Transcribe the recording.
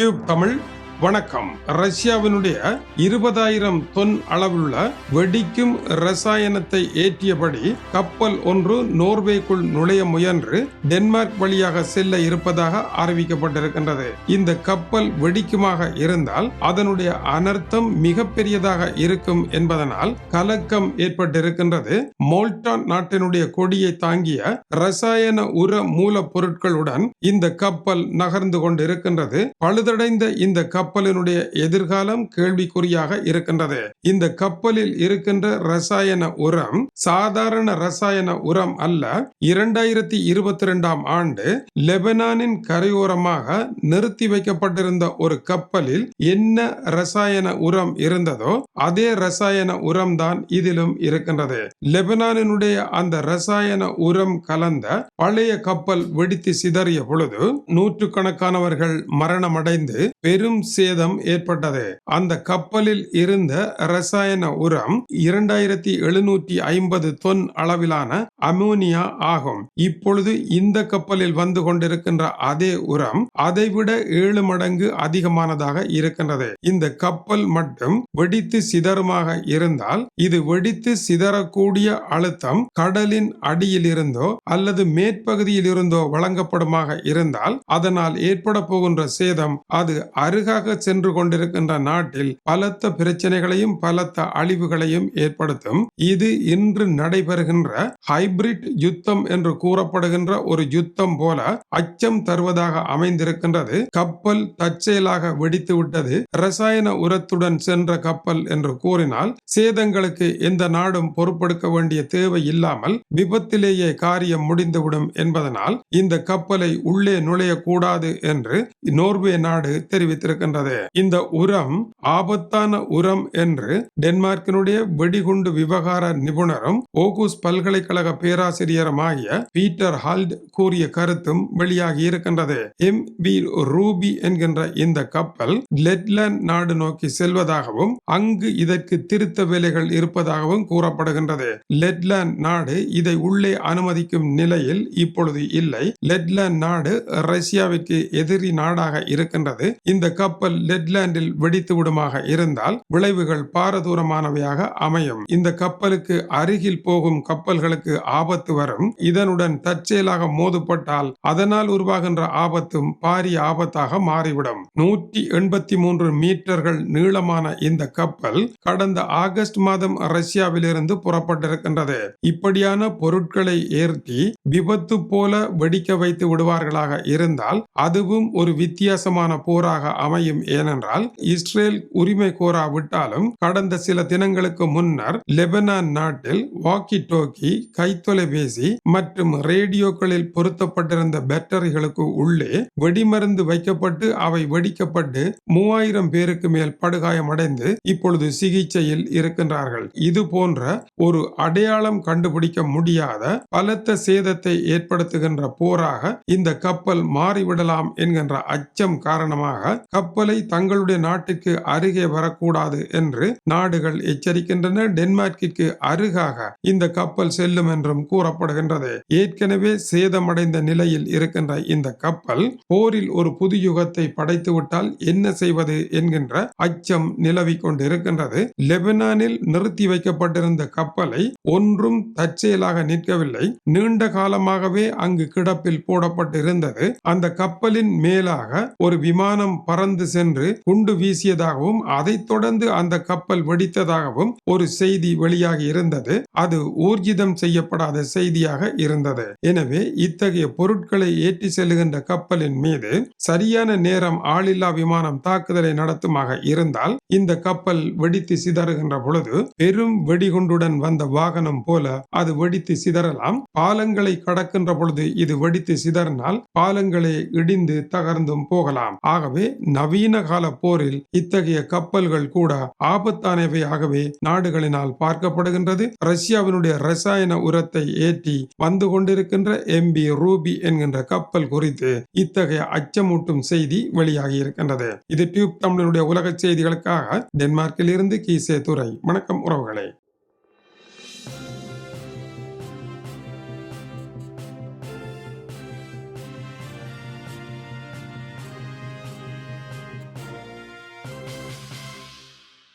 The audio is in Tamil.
யூடியூப் தமிழ் வணக்கம். ரஷ்யாவினுடைய இருபதாயிரம் தொன் அளவுள்ள வெடிக்கும் ரசாயனத்தை ஏற்றியபடி கப்பல் ஒன்று நோர்வேக்குள் நுழைய முயன்று டென்மார்க் வழியாக செல்ல இருப்பதாக அறிவிக்கப்பட்டிருக்கின்றது. இந்த கப்பல் வெடிக்குமாக இருந்தால் அதனுடைய அனர்த்தம் மிகப்பெரியதாக இருக்கும் என்பதனால் கலக்கம் ஏற்பட்டிருக்கின்றது. மோல்டான் நாட்டினுடைய கொடியை தாங்கிய ரசாயன உர மூலப்பொருட்களுடன் இந்த கப்பல் நகர்ந்து கொண்டிருக்கின்றது. பழுதடைந்த இந்த கப்பலினுடைய எதிர்காலம் கேள்விக்குறியாக இருக்கின்றது. இந்த கப்பலில் இருக்கின்ற ரசாயன உரம் சாதாரண ரசாயன உரம் அல்ல. இரண்டாயிரத்தி இருபத்தி ரெண்டாம் ஆண்டு லெபனானின் கரையோரமாக நிறுத்தி வைக்கப்பட்டிருந்த ஒரு கப்பலில் என்ன ரசாயன உரம் இருந்ததோ அதே ரசாயன உரம் தான் இதிலும் இருக்கின்றது. லெபனானினுடைய அந்த ரசாயன உரம் கலந்த பழைய கப்பல் வெடித்து சிதறிய பொழுது நூற்றுக்கணக்கானவர்கள் மரணமடைந்து பெரும் சேதம் ஏற்பட்டது. அந்த கப்பலில் இருந்த ரசாயன உரம் இரண்டாயிரத்தி எழுநூற்றி ஐம்பது தொன் அளவிலான அமோனியா ஆகும். இப்பொழுது இந்த கப்பலில் வந்து கொண்டிருக்கின்ற அதே உரம் அதைவிட ஏழு மடங்கு அதிகமானதாக இருக்கின்றது. இந்த கப்பல் மட்டும் வெடித்து சிதறுமாக இருந்தால் இது வெடித்து சிதறக்கூடிய அழுத்தம் கடலின் அடியில் இருந்தோ அல்லது மேற்பகுதியில் இருந்தோ வழங்கப்படுமாக இருந்தால் அதனால் ஏற்பட போகின்ற சேதம் அது அருகாக சென்று கொண்டிருக்கின்ற நாட்டில் பலத்த பிரச்சனைகளையும் பலத்த அழிவுகளையும் ஏற்படுத்தும். இது இன்று நடைபெறுகின்ற ஹைபிரிட் யுத்தம் என்று கூறப்படுகின்ற ஒரு யுத்தம் போல அச்சம் தருவதாக அமைந்திருக்கின்றது. கப்பல் தற்செயலாக வெடித்து விட்டது. ரசாயன உரத்துடன் சென்ற கப்பல் என்று கூறினால் சேதங்களுக்கு எந்த நாடும் பொறுப்பெடுக்க வேண்டிய தேவை இல்லாமல் விபத்திலேயே காரியம் முடிந்துவிடும் என்பதனால் இந்த கப்பலை உள்ளே நுழையக்கூடாது என்று நோர்வே நாடு தெரிவித்திருக்கின்றது. இந்த உரம் ஆபத்தான உரம் என்று டென்மார்க்கினுடைய வெடிகுண்டு விவகார நிபுணரும் ஓகுஸ் பல்கலைக்கழக பேராசிரியருமாகிய பீட்டர் ஹால்ட் கூறிய கருத்தும் வெளியாகி இருக்கின்றது. எம் வி ரூபி என்கின்ற இந்த கப்பல் லெட்லாண்ட் நாடு நோக்கி செல்வதாகவும் அங்கு இதற்கு திருத்த வேலைகள் இருப்பதாகவும் கூறப்படுகின்றது. லெட்லாண்ட் நாடு இதை உள்ளே அனுமதிக்கும் நிலையில் இப்பொழுது இல்லை. லெட்லாண்ட் நாடு ரஷ்யாவிற்கு எதிரி நாடாக இருக்கின்றது. இந்த கப்பல் லெட்லாண்டில் வெடித்து விடுமாக இருந்தால் விளைவுகள் பாரதூரமானவையாக அமையும். இந்த கப்பலுக்கு அருகில் போகும் கப்பல்களுக்கு ஆபத்து வரும். இதனுடன் தற்செயலாக மோதுப்பட்டால் அதனால் உருவாகின்ற ஆபத்தும் பாரிய ஆபத்தாக மாறிவிடும். நூற்றி எண்பத்தி மூன்று மீட்டர்கள் நீளமான இந்த கப்பல் கடந்த ஆகஸ்ட் மாதம் ரஷ்யாவிலிருந்து புறப்பட்டிருக்கின்றது. இப்படியான பொருட்களை ஏற்றி விபத்து போல வெடிக்க வைத்து விடுவார்களாக இருந்தால் அதுவும் ஒரு வித்தியாசமான போராக அமையும். ஏனென்றால் இஸ்ரேல் உரிமை கோராவிட்டாலும் கடந்த சில தினங்களுக்கு முன்னர் லெபனான் நாட்டில் வாக்கி டோக்கி கைத்தொலைபேசி மற்றும் ரேடியோக்களில் பொருத்தப்பட்டிருந்த பேட்டரிகளுக்கு உள்ளே வெடிமருந்து வைக்கப்பட்டு அவை வெடிக்கப்பட்டு மூவாயிரம் பேருக்கு மேல் படுகாயமடைந்து இப்பொழுது சிகிச்சையில் இருக்கின்றார்கள். இது போன்ற ஒரு அடையாளம் கண்டுபிடிக்க முடியாத பலத்த சேதத்தை சேதத்தை ஏற்படுத்துகின்ற போராக இந்த கப்பல் மாறிவிடலாம் என்கின்ற அச்சம் காரணமாக கப்பலை தங்களுடைய நாட்டுக்கு அருகே வரக்கூடாது என்று நாடுகள் எச்சரிக்கின்றன. டென்மார்க்கிற்கு அருகாக இந்த கப்பல் செல்லும் என்றும் கூறப்படுகின்றது. ஏற்கனவே சேதமடைந்த நிலையில் இருக்கின்ற இந்த கப்பல் போரில் ஒரு புது யுகத்தை படைத்துவிட்டால் என்ன செய்வது என்கின்ற அச்சம் நிலவிக் கொண்டிருக்கின்றது. லெபனானில் நிறுத்தி வைக்கப்பட்டிருந்த கப்பலை ஒன்றும் தற்செயலாக நிற்கவில்லை. நீண்ட கால காலமாகவே அங்கு கிடப்பில் போடப்பட்டிருந்தது. அந்த கப்பலின் மேலாக ஒரு விமானம் பறந்து சென்று குண்டு வீசியதாகவும் அதைத் தொடர்ந்து அந்த கப்பல் வெடித்ததாகவும் ஒரு செய்தி வெளியாகி இருந்தது. அது ஊர்ஜிதம் செய்யப்படாத செய்தியாக இருந்தது. எனவே இத்தகைய பொருட்களை ஏற்றி செல்லுகின்ற கப்பலின் மீது சரியான நேரம் ஆளில்லா விமானம் தாக்குதலை நடத்துமாக இருந்தால் இந்த கப்பல் வெடித்து சிதறுகின்ற பொழுது பெரும் வெடிகுண்டுடன் வந்த வாகனம் போல அது வெடித்து சிதறலாம். பாலங்களை கடக்கின்ற பொழுது இது வெடித்து சிதறினால் பாலங்களே இடிந்து தகர்ந்தும் போகலாம். ஆகவே நவீன கால போரில் இத்தகைய கப்பல்கள் கூட ஆபத்தானவையாகவே நாடுகளினால் பார்க்கப்படுகின்றது. ரஷ்யாவினுடைய ரசாயன உரத்தை ஏற்றி வந்து கொண்டிருக்கின்ற எம்பி ரூபி என்கின்ற கப்பல் குறித்து இத்தகைய அச்சமூட்டும் செய்தி வெளியாகி இருக்கின்றது. இது டியூப் தமிழனுடைய உலக செய்திகளுக்காக டென்மார்க்கில் இருந்து கீசே துறை வணக்கம் உறவுகளே.